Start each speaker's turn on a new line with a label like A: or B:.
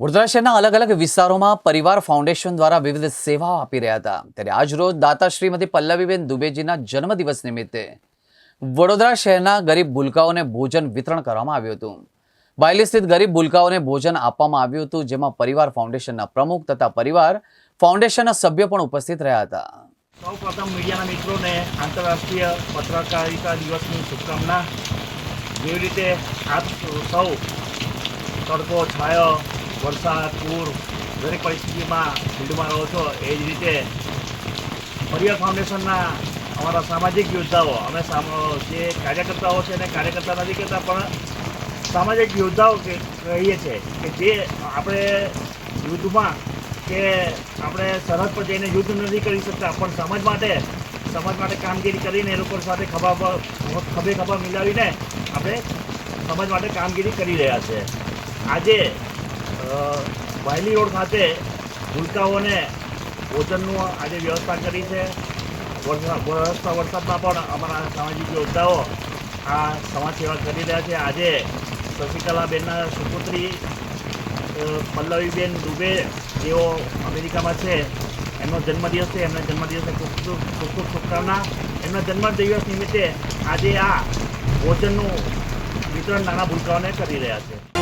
A: વડોદરા શહેરના અલગ અલગ વિસ્તારોમાં પરિવાર ફાઉન્ડેશન દ્વારા વિવિધ સેવાઓ આપી રહ્યા હતા. ત્યારે આજરોજ દાતા શ્રીમતી પલ્લવીબેન દુબેજીના જન્મદિવસ નિમિત્તે વડોદરા શહેરના ગરીબ ભૂલકાઓને ભોજન વિતરણ કરવામાં આવ્યું હતું. બાયલી સ્થિત ગરીબ ભૂલકાઓને ભોજન આપવામાં આવ્યું હતું, જેમાં પરિવાર ફાઉન્ડેશનના પ્રમુખ તથા પરિવાર ફાઉન્ડેશનના સભ્યો પણ ઉપસ્થિત રહ્યા હતા.
B: સૌ પ્રથમ મીડિયાના મિત્રોને આંતરરાષ્ટ્રીય પત્રકારિતા દિવસની શુભકામના. જેવી રીતે આપ સૌ તડકો છાયો વરસાદ, પૂર, દરેક પરિસ્થિતિમાં ફિલ્ડમાં રહો છો, એ જ રીતે પરિવાર ફાઉન્ડેશનના અમારા સામાજિક યોદ્ધાઓ, અમે જે કાર્યકર્તાઓ છે એને કાર્યકર્તા નથી કહેતા, પણ સામાજિક યોદ્ધાઓ કહીએ છીએ કે જે આપણે યુદ્ધમાં કે આપણે સરહદ પર જઈને યુદ્ધ નથી કરી શકતા, પણ સમાજ માટે સમાજ માટે કામગીરી કરીને એ લોકો સાથે ખભા ખભે ખભા મિલાવીને આપણે સમાજ માટે કામગીરી કરી રહ્યા છે. આજે વાયલી રોડ ખાતે ભૂલકાઓને ભોજનનું આજે વ્યવસ્થા કરી છે. વરસતા વરસાદમાં પણ અમારા સામાજિક યોદ્ધાઓ આ સમાજ સેવા કરી રહ્યા છે. આજે શશિકલાબેનના સુપુત્રી પલ્લવીબેન દુબે જેઓ અમેરિકામાં છે, એમનો જન્મદિવસ છે. એમના જન્મદિવસે ખૂબ ખૂબ ખૂબ ખૂબ શુભકામના. એમના જન્મદિવસ નિમિત્તે આજે આ ભોજનનું વિતરણ નાના ભૂલકાઓને કરી રહ્યા છે.